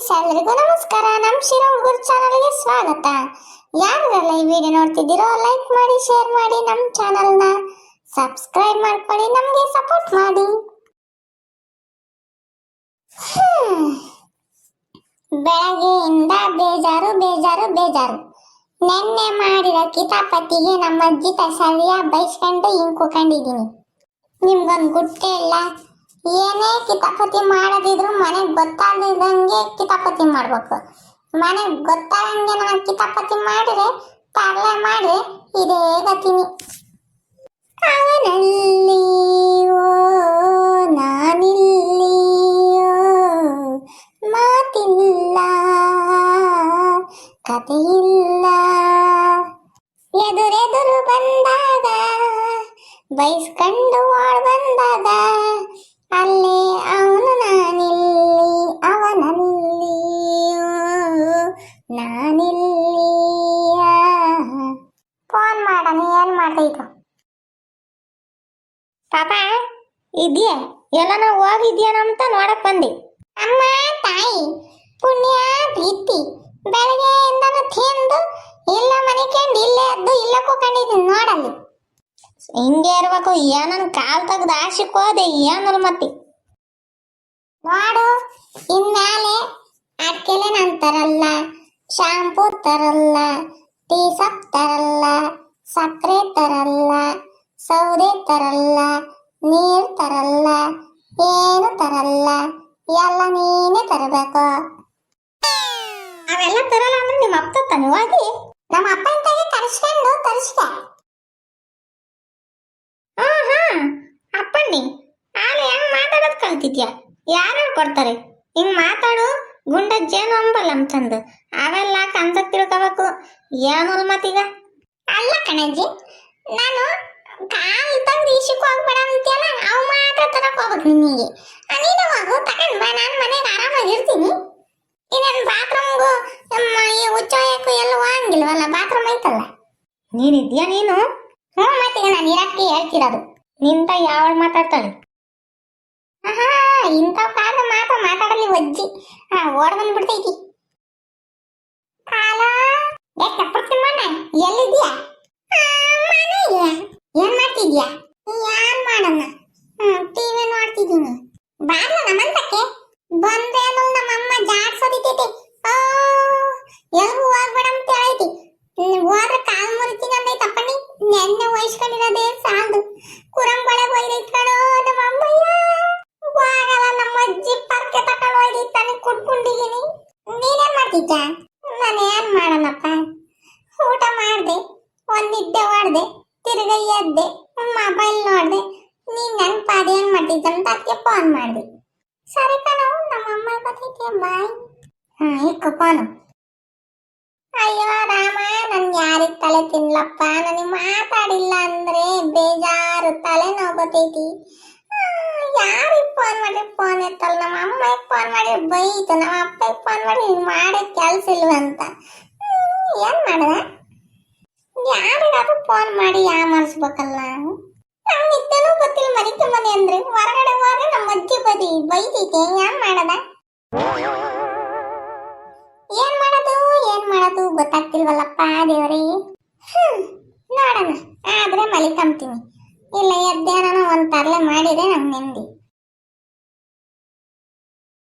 Friends ಎಲ್ಲರಿಗೂ ನಮಸ್ಕಾರ ನಮ್ಮ ಶಿರೋ ಹುಡುಗರು ಚಾನಲ್ಗೆ ಸ್ವಾಗತ. ಯಾರೆಲ್ಲ ಈ ವಿಡಿಯೋ ನೋಡ್ತಿದ್ದೀರೋ ಲೈಕ್ ಮಾಡಿ ಶೇರ್ ಮಾಡಿ ನಮ್ಮ ಚಾನಲ್ನ ಸಬ್ಸ್ಕ್ರೈಬ್ ಮಾಡ್ಕೊಳ್ಳಿ, ನಮಗೆ ಸಪೋರ್ಟ್ ಮಾಡಿ. ಬೆಳಗ್ಗೆಯಿಂದ ಬೇಜಾರು ಬೇಜಾರು ಬೇಜಾರು. ನೆನ್ನೆ ಮಾಡಿದ ಕಿತಾಪತಿಗೆ ನಮ್ಮ ಅಜ್ಜಿ ತಸಲಿಯ ಬೈಸ್ಕೊಂಡು ಹಿಂಗ್ ನಿಮ್ಗೊಂದು ಗುಟ್ಟೆ ಇಲ್ಲ? ಏನೇ ಕಿತಾಪತಿ ಮಾಡದಿದ್ರು ಮನೆಗೆ ಗೊತ್ತಾಗದಂಗೆ ಕಿತಾಪತಿ ಮಾಡ್ಬೇಕು. ಮನೆಗೆ ಗೊತ್ತಾಗಂಗೆ ನಾನು ಕಿತಾಪತಿ ಮಾಡಿದ್ರೆ ತರಲೆ ಮಾಡಿ ಇದೇ ಗತಿನಿ. ಓ ನಾನಿಲ್ಲಿ ಓ ಮಾತಿಲ್ಲ ಎದುರೆದುರು ಬಂದಾಗ, ಬೈಸ್ಕೊಂಡು ಮಾಡ್ ಬಂದಾಗ ಅಲ್ಲೇ ಅವನು ನಾನಿಲ್ಲಿ ಅವನಲ್ಲಿ ನಾನಿಲ್ಲಿ ಫೋನ್ ಮಾಡೋಣ, ಏನ್ ಮಾಡ್ದೈತು ಪಾಪ, ಇದೆಯಾ? ಎಲ್ಲನ ಹೋಗಿದ್ಯಾನಂತ ನೋಡಕ್ ಬಂದಿ. ಅಮ್ಮ, ತಾಯಿ, ಪುಣ್ಯ, ಪ್ರೀತಿ, ಬೆಳಗ್ಗೆಯಿಂದನು ತಿಂದು, ಇಲ್ಲ ಮನಿಕೊಂಡು ಇಲ್ಲೇ ಎದ್ದು ಇಲ್ಲ ಕೂಕೊಂಡಿದ್ದೀನಿ ನೋಡಲ್ಲಿ. ಹಿಂಗೆ ಇರ್ಬೇಕು. ಏನನ್ ಕಾಲ್ ತೆಗ್ದು ಆಶಿಕೋದೆ ಏನಲ್ ಮತ್ತೆ? ನೋಡು, ಇನ್ಮೇಲೆ ಅಡ್ಕೆಲೆ ನಾನು ತರಲ್ಲ, ಶಾಂಪೂ ತರಲ್ಲ ಟೀ ಸಪ್ ತರಲ್ಲ, ಸಕ್ಕರೆ ತರಲ್ಲ, ಸೌದೆ ತರಲ್ಲ, ನೀರ್ ತರಲ್ಲ, ಏನು ತರಲ್ಲ, ಎಲ್ಲ ನೀನೇ ತರಬೇಕು. ಅವೆಲ್ಲ ತರಲ್ಲ ಅಂದ್ರೆ ನಿಮ್ಮ ಅಪ್ಪ ತನುವಾಗಿ? ನಮ್ಮ ಅಪ್ಪನ ತಗೆ ಕರೆಸ್ಕೊಂಡು ತರಿಸ್ಕ ಹಾ ಹಾ ಅಪ್ಪಣ್ಣಿ ಆಲೆ ಹೆಂಗ್ ಮಾತಾಡೋದ್ ಕಲ್ತಿದ್ಯಾ ಯಾರು ಕೊಡ್ತಾರೆ? ಹಿಂಗ್ ಮಾತಾಡು ಗುಂಡಜ್ಜೇನು ಅಂಬಲ್ಲ ಅಂತಂದು. ಅವೆಲ್ಲ ಕಂತ ತಿಳ್ಕೋಬೇಕು. ಏನು ಮತ್ತೀಗ. ಅಲ್ಲ ಕಣಜ್ಜಿ, ನಾನು ಕಾಲ್ ತಂದು ಈಶಕ್ಕೆ ಹೋಗ್ಬೇಡ ಅಂತೀಯಲ್ಲ, ಅವು ಮಾತ್ರ ತರಕ್ ಹೋಗ್ಬೇಕು ನಿನಗೆ ನೀನು ಹೋಗು ತಗೊಂಡ್ ಬಾ, ನಾನು ಮನೆಗೆ ಆರಾಮಾಗಿರ್ತೀನಿ ಇನ್ನೇನು ಬಾತ್ರೂಮ್ಗೂ ಈ ಉಚ್ಚಾಯಕ್ಕೂ ಎಲ್ಲ ಹೋಗಂಗಿಲ್ವಲ್ಲ, ಬಾತ್ರೂಮ್ ಐತಲ್ಲ. ನೀನಿದ್ಯಾ ನೀನು? ಹ್ಞೂ ಮತ್ತೆ ನಾನು ಇರಕ್ಕೆ ಹೇಳ್ತಿರೋದು. ನಿಂತ ಯಾವಾಗ ಮಾತಾಡ್ತಾಳೆ? ಇಂಥವ್ ಕಾಲ ಮಾತು ಮಾತಾಡಲಿ ಒಜ್ಜಿ ಹಾ ಓಡ್ ಬಂದ್ಬಿಡ್ತೈತಿ. ಕಾಲ? ಏ ಮಣ್ಣ ಎಲ್ಲಿದ್ಯಾ ಮನೆಗೆ. ಏನ್ ಮಾಡ್ತಿದ್ಯಾ ಯಾನ್ ಮಾಡಣ್ಣ ಹ್ಮ್ ಟಿವಿ ನೋಡ್ತಿದ್ದೀನಿ. ಬಾರ್ಲ ನಮ್ಮಂತಕ್ಕೆ? ಬಂದೇನು ನಮ್ಮಮ್ಮ ಜಾಡ್ಸೋದಿತ್ತೈತಿ. ಓ, ಎಲ್ಗೂ ಹೋಗ್ಬೇಡ ಅಂತ ಹೇಳೈತಿ ಹೋದ್ರೆ ಕಾಲ್ ಮುರಿತೀನಿ ಅಂದೈತೆ ಅಪ್ಪಣ್ಣಿ ನೆನ್ನೆ ವಹಿಸ್ಕೊಂಡಿರೋದೇ ಸಾಲದು. ಮಾಡ್ತಿದ್ದ ನಾನು ಏನ್ ಮಾಡೋಣಪ್ಪ? ಊಟ ಮಾಡಿದೆ, ಒಂದಿದ್ದೆ ಮಾಡ್ದೆ ತಿರ್ಗ ಎದ್ದೆ ಮೊಬೈಲ್ ನೋಡ್ದೆ. ನೀನ್ ನೆನ್ಪಾದ ಏನ್ ಮಾಡ್ತಿದ್ದ ಅಂತ ಅದಕ್ಕೆ ಫೋನ್ ಮಾಡಿದೆ. ಸರಿ ಕಣವು ನಮ್ಮ ಅಮ್ಮ ಗೊತ್ತೈತಿ ಬಾಯ್ ಹಾ, ಇಕ್ಕ ಫೋನು ಅಯ್ಯೋ, ರಾಮ, ನನ್ ಯಾರಿಗ್ ತಲೆ ತಿನ್ಲಪ್ಪ? ನನಗೆ ಮಾತಾಡಿಲ್ಲ ಅಂದ್ರೆ ಬೇಜಾರು ತಲೆ ನೋವು ಬರ್ತೈತಿ ಯಾರಿಗೆ ಫೋನ್ ಮಾಡಿ ಫೋನ್ ಎತ್ತಲ್ಲ? ನಮ್ಮ ಅಮ್ಮಗೆ ಫೋನ್ ಮಾಡಿ ಬೈತು ನಮ್ಮ ಅಪ್ಪಗೆ ಫೋನ್ ಮಾಡಿ ಹಿಂಗೆ ಮಾಡೋ ಕೆಲಸ ಇಲ್ವಂತ ಏನು ಮಾಡದ ಯಾರಿಗಾದ್ರೂ ಫೋನ್ ಮಾಡಿ ಯಾ ನಂಗೆ ನಿದ್ದೆನೂ ಗೊತ್ತಿಲ್ಲ ಮರಿಕೆ ಮನೆ ಅಂದ್ರೆ. ಹೊರಗಡೆ ಹೋದ್ರೆ ನಮ್ಮ ಅಜ್ಜಿ ಬದಿ ಬೈದಿದೆ ಏನ್ ಮಾಡದ? ಏನ್ ಮಾಡೋದು? ಏನ್ ಮಾಡೋದು? ಗೊತ್ತಾಗ್ತಿಲ್ವಲ್ಲಪ್ಪ ದೇವರೇ. ಹ್ಮ್, ನೋಡೋಣ. ಆದ್ರೆ ಮಲಿಕಂತೀನಿ. ಇಲ್ಲ ಎದ್ದೇಳೋಣ ಒಂದು ತರ್ಲೆ ಮಾಡಿದೆ ನಂಗೆ ನೆಮ್ಮದಿ